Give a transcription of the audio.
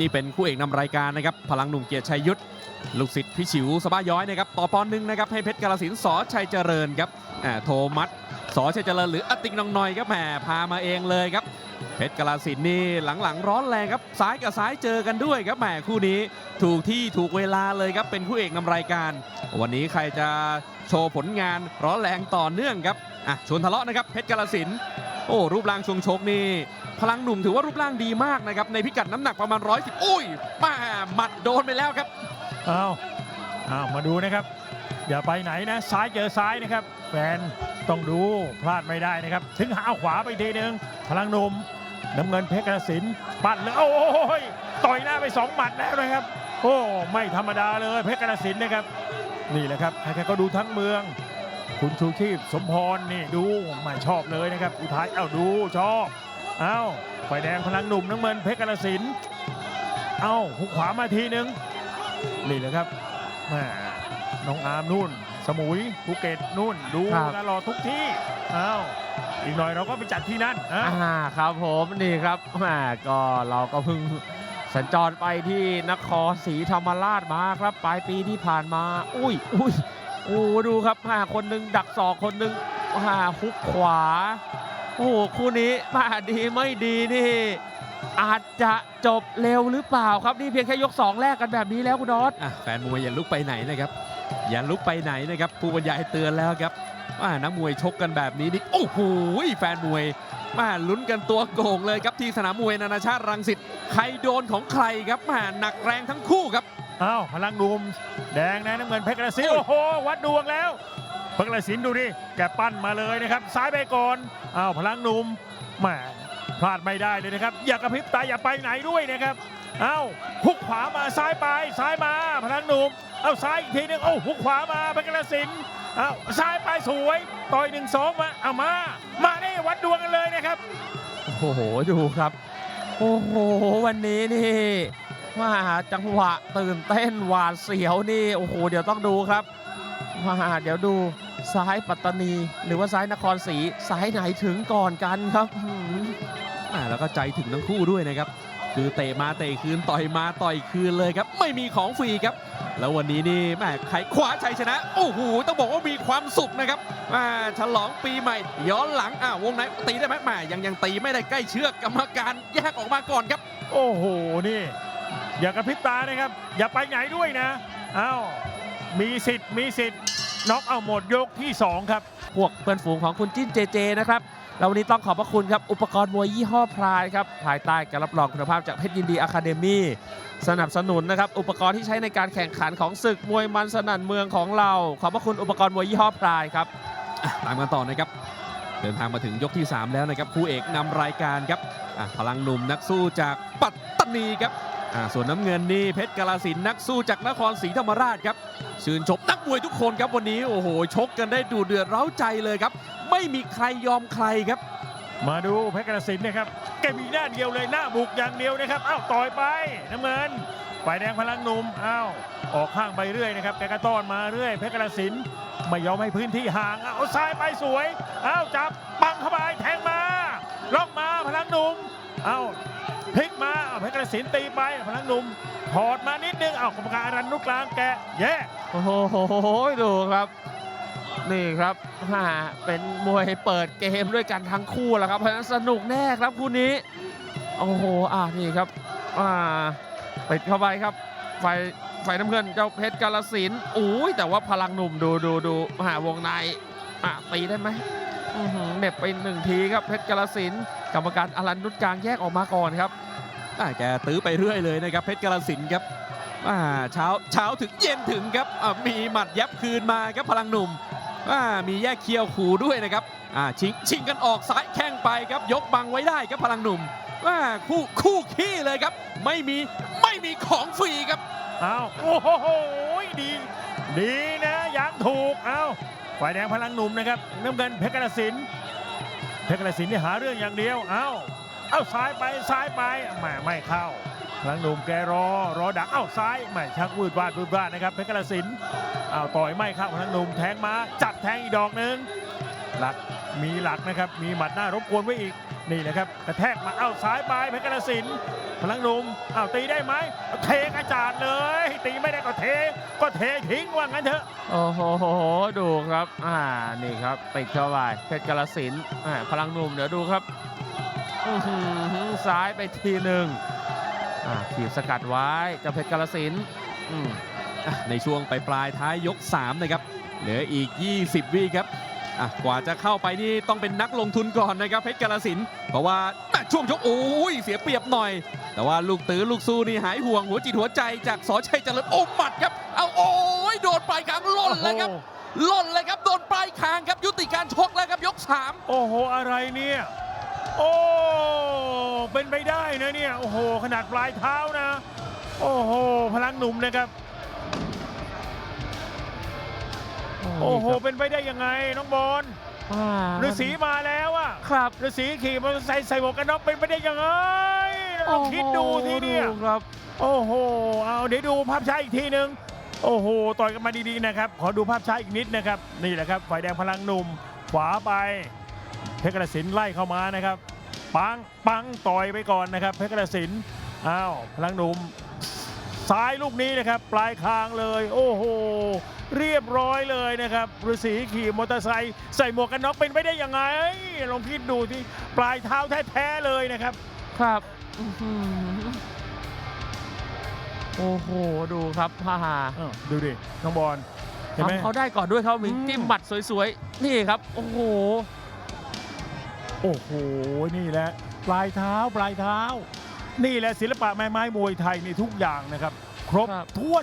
นี่เป็นคู่เอกนำรายการนะครับพลังหนุ่มเกียรติชัยยุทธลูกศิษย์พี่ฉิวสบ้าย้อยนะครับต่อปอนหนึ่งนะครับให้เพชรกาลสินสอชัยเจริญครับโทมัสสอชัยเจริญหรืออติกนองนอยครับแหมพามาเองเลยครับเพชรกาลสินนี่หลังๆ ร้อนแรงครับซ้ายกับซ้ายเจอกันด้วยครับแหมคู่นี้ถูกที่ถูกเวลาเลยครับเป็นคู่เอกนำรายการ วันนี้ใครจะโชว์ผลงานร้อนแรงต่อเนื่องครับอะชวนทะเลาะนะครับเพชรกาลสินโอ้รูปร่างช่วงชกนี่ ลังหนุ่มถือว่ารูปร่างดีมากนะครับ ในพิกัดน้ำหนักประมาณ110อุ้ยมาหมัดโดนไปแล้วครับเอาเอามาดูนะครับ อย่าไปไหนนะ ซ้ายเจอซ้ายนะครับ แฟนต้องดูพลาดไม่ได้นะครับ ถึงหาขวาไปทีหนึ่งพลังหนุ่มน้ำเงินเพชรกระสินปัดเลยโอ้ยต่อยหน้าไปสองหมัดแล้วนะครับ โอ้ไม่ธรรมดาเลยเพชรกระสินนะครับ นี่แหละครับใครๆก็ดูทั้งเมือง คุณชูชีพสมพรนี่ดูไม่ชอบเลยนะครับอุทัยเอ้าดูชอบ เอ้าไฟแดงพลังหนุ่มน้ำเงินเพชรกระสินเอ้าหุกขวามาทีหนึ่งนี่แหละครับแม่น้องอาร์มนู่น สมุยภูเก็ตนู่น ดูครับ ตลอดทุกที่อ้าวอีกหน่อยเราก็ไปจัดที่นั่นอะอ่าครับผมนี่ครับแหมก็เราก็เพิ่งสัญจรไปที่นครศรีธรรมราชมาครับ ปลายปีที่ผ่านมา อุ้ยอุ้ยโอ้ดูครับหาคนหนึ่งดักศอกคนหนึ่งหาฮุกขวา โอ้โหคู่นี้มาดีไม่ดีนี่ อาจจะจบเร็วหรือเปล่าครับนี่เพียงแค่ยกสองแรกกันแบบนี้แล้วคุณดอสอะแฟนมวยอย่าลุกไปไหนนะครับ อย่าลุกไปไหนนะครับ ผู้บรรยายเตือนแล้วครับว่านักมวยชกกันแบบนี้นี่โอ้โหแฟนมวยมาลุ้นกันตัวโก่งเลยครับที่สนามมวยนานาชาติรังสิตใครโดนของใครครับมาหนักแรงทั้งคู่ครับอ้าวพลังหนุ่มแดงนะน้ำเงินเพชรกระสินโอ้โอ้โห วัดดวงแล้ว เพชรกระสินดูดิแกปั้นมาเลยนะครับ ซ้ายไปก่อนอ้าวพลังหนุ่มแหมพลาดไม่ได้เลยนะครับ อย่ากระพริบตาอย่าไปไหนด้วยนะครับเอ้าหุกขวามาซ้ายไปซ้ายมาพลังหนุ่มเอาซ้ายอีกทีหนึงโอ้หุกขวามาเพชรกระสินเอาซ้ายไปสวยต่อยหนึ่งสองมาเอามา มาได้วัดดวงกันเลยนะครับโอ้โหดูครับ โอ้โหวันนี้นี่ว่าจังหวะตื่นเต้นหวาดเสียวนี่โอ้โหเดี๋ยวต้องดูครับว่าเดี๋ยวดู ซ้ายปัตตานี หรือว่าซ้ายนครศรีซ้ายไหนถึงก่อนกันครับหืมอ่าแล้วก็ใจถึงทั้งคู่ด้วยนะครับ คือเตะมาเตะคืนต่อยมาต่อยคืนเลยครับ ไม่มีของฟรีครับ แล้ววันนี้นี่แม่ใครคว้าชัยชนะโอ้โหต้องบอกว่ามีความสุขนะครับมาฉลองปีใหม่ ย้อนหลังอ่าวงไหนตีได้ไหมแม่ยังยังตีไม่ได้ใกล้เชือกกรรมการแยกออกมาก่อนครับ โอ้โหนี่ อย่ากระพริบตานะครับ อย่าไปไหนด้วยนะอ้าวมีสิทธิ์มีสิทธิ์ น็อกเอาหมดยกที่ 2 ครับ พวกเพื่อนฝูงของคุณจิ้นเจเจนะครับแล้ววันนี้ต้องขอบพระคุณครับ อุปกรณ์มวยยี่ห้อพรายครับ ภายใต้การรับรองคุณภาพจากเพชรยินดีอะคาเดมี่สนับสนุนนะครับ อุปกรณ์ที่ใช้ในการแข่งขันของศึกมวยมันสนั่นเมืองของเรา ขอบพระคุณอุปกรณ์มวยยี่ห้อพรายครับตามกันต่อนะครับ เดินทางมาถึงยกที่ 3 แล้วนะครับคู่เอกนำรายการครับอะพลังหนุ่มนักสู้จากปัตตานีครับอะ ส่วนน้ำเงินนี่เพชรกาลสินนักสู้จากนครศรีธรรมราชครับชื่นชมนักมวยทุกคนครับวันนี้โอ้โหชกกันได้ดูเดือดเร้าใจเลยครับ ไม่มีใครยอมใครครับ มาดูเพชรกระสินนะครับแกมีหน้าเดียวเลยหน้าบุกอย่างเดียวนะครับอ้าวต่อยไปน้ำเงินฝ่ายแดงพลังหนุ่มอ้าวออกข้างไปเรื่อยนะครับแกก็ต้อนมาเรื่อยเพชรกระสินไม่ยอมให้พื้นที่ห่างอ้าวเอาซ้ายไปสวยอ้าวจับปังเข้าไปแทงมาล็อกมาพลังหนุ่มอ้าว พลิกมาเพชรกระสินตีไปพลังหนุ่มถอดมานิดนึงเอากรรมการรันนุกกลางแกะแย่โอ้โหดูครับนี่ครับฮ่าเป็นมวยเปิดเกมด้วยกันทั้งคู่แล้วครับเพราะฉะนั้นสนุกแน่ครับคู่นี้โอ้โหอ่านี่ครับอ่าปิดเข้าไปครับไฟไฟน้ำเงินเจ้าเพชรกาลสินอุ้ยแต่ว่าพลังหนุ่มดูดูดูหาวงในอะตีได้ไหมเหน็บไปหนึ่งทีครับเพชรกาลสินกรรมการอลันนุชกลางแยกออกมาก่อนครับ แกตื้อไปเรื่อยเลยนะครับเพชรกาลสินครับอ่าเช้าเช้าถึงเย็นถึงครับอ่ามีหมัดยับคืนมาครับพลังหนุ่มอ่ามีแยกเคียวขู่ด้วยนะครับอ่าชิงชิงกันออกซ้ายแข้งไปครับยกบังไว้ได้ครับพลังหนุ่มอ่าคู่คู่ขี้เลยครับ ไม่มีไม่มีของฟรีครับอ้าวโอ้โหดีดีนะยังถูกอ้าวฝ่ายแดงพลังหนุ่มนะครับน้ำเงินเพชรกระสินเพชรกระสินนี่หาเรื่องอย่างเดียวอ้าว เอ้าซ้ายไปซ้ายไปแหม่ไม่เข้าพลังหนุ่มแกรอรอดักเอ้าซ้ายแหม่ชักวืดวาดวืดวาดนะครับเพชรกระสินเอ้าต่อยไม่เข้าพลังหนุ่มแทงมาจับแทงอีกดอกหนึ่งหลักมีหลักนะครับมีหมัดหน้ารบกวนไว้อีกนี่แหละครับกระแทกมาเอ้าซ้ายไปเพชรกาฬสินพลังหนุ่มเอ้าตีได้ไหมเทกระจาดเลย ตีไม่ได้ก็เทก็เททิ้งว่างั้นเถอะโอ้โหดูครับอ่านี่ครับติดเข้าไปเพชรกาลสินอ่าพลังหนุ่มเดี๋ยวดูครับ ซ้ายไปทีหนึ่งอ่าขีบสกัดไว้เจ้าเพชรกาลสินธุ์อืมอะในช่วงปลายปลายๆท้ายยก 3 นะครับ เหลืออีก 20 วิครับอะกว่าจะเข้าไปนี่ต้องเป็นนักลงทุนก่อนนะครับเพชรกาลสินธุ์เพราะว่าแม่ช่วงชกโอ้ยเสียเปรียบหน่อย แต่ว่าลูกตื้อลูกสู้นี่หายห่วงหัวจิตหัวใจจากสอชัยเจริญโอ้หมัดครับเอาโอ้ยโดนปลายคางล่นเลยครับล่นเลยครับโดนปลายคางครับยุติการชกแล้วครับยก 3 โอ้โหอะไรเนี่ย โอ้เป็นไปได้นะเนี่ยโอ้โหขนาดปลายเท้านะ โอ้โหพลังหนุ่มนะครับ โอ้โหเป็นไปได้ยังไงน้องบอลอ่าฤาษีมาแล้วอะครับฤาษีขี่มอเตอร์ไซค์ใส่หมวกกันน็อกเป็นไปได้ยังไงลองคิดดูทีเนี่ยโอ้โหครับ โอ้โหเอาเดี๋ยวดูภาพช้าอีกทีหนึ่งโอ้โหต่อยกันมาดีๆนะครับ ขอดูภาพช้าอีกนิดนะครับ นี่แหละครับฝ่ายแดงพลังหนุ่มขวาไป เพชรกระสินไล่เข้ามานะครับ ปังปังต่อยไปก่อนนะครับ เพชรกระสินอ้าวพลังหนุ่มซ้ายลูกนี้นะครับ ปลายคางเลย โอ้โห เรียบร้อยเลยนะครับฤาษีขี่มอเตอร์ไซค์ใส่หมวกกันน็อกเป็นไปได้ยังไงลองคิดดูที่ปลายเท้าแท้ๆเลยนะครับ ครับอื้อหือโอ้โห ดูครับพ่าอ้าวดูดิน้องบอลเห็นไหม ทำเขาได้ก่อนด้วยเขามีอืม จิ้มหมัดสวยๆ นี่ครับ โอ้โห โอ้โห นี่แหละ ปลายเท้า ปลายเท้า นี่แหละศิลปะแม่ไม้มวยไทยนี่ทุกอย่างนะครับ ครบครับ ถ้วน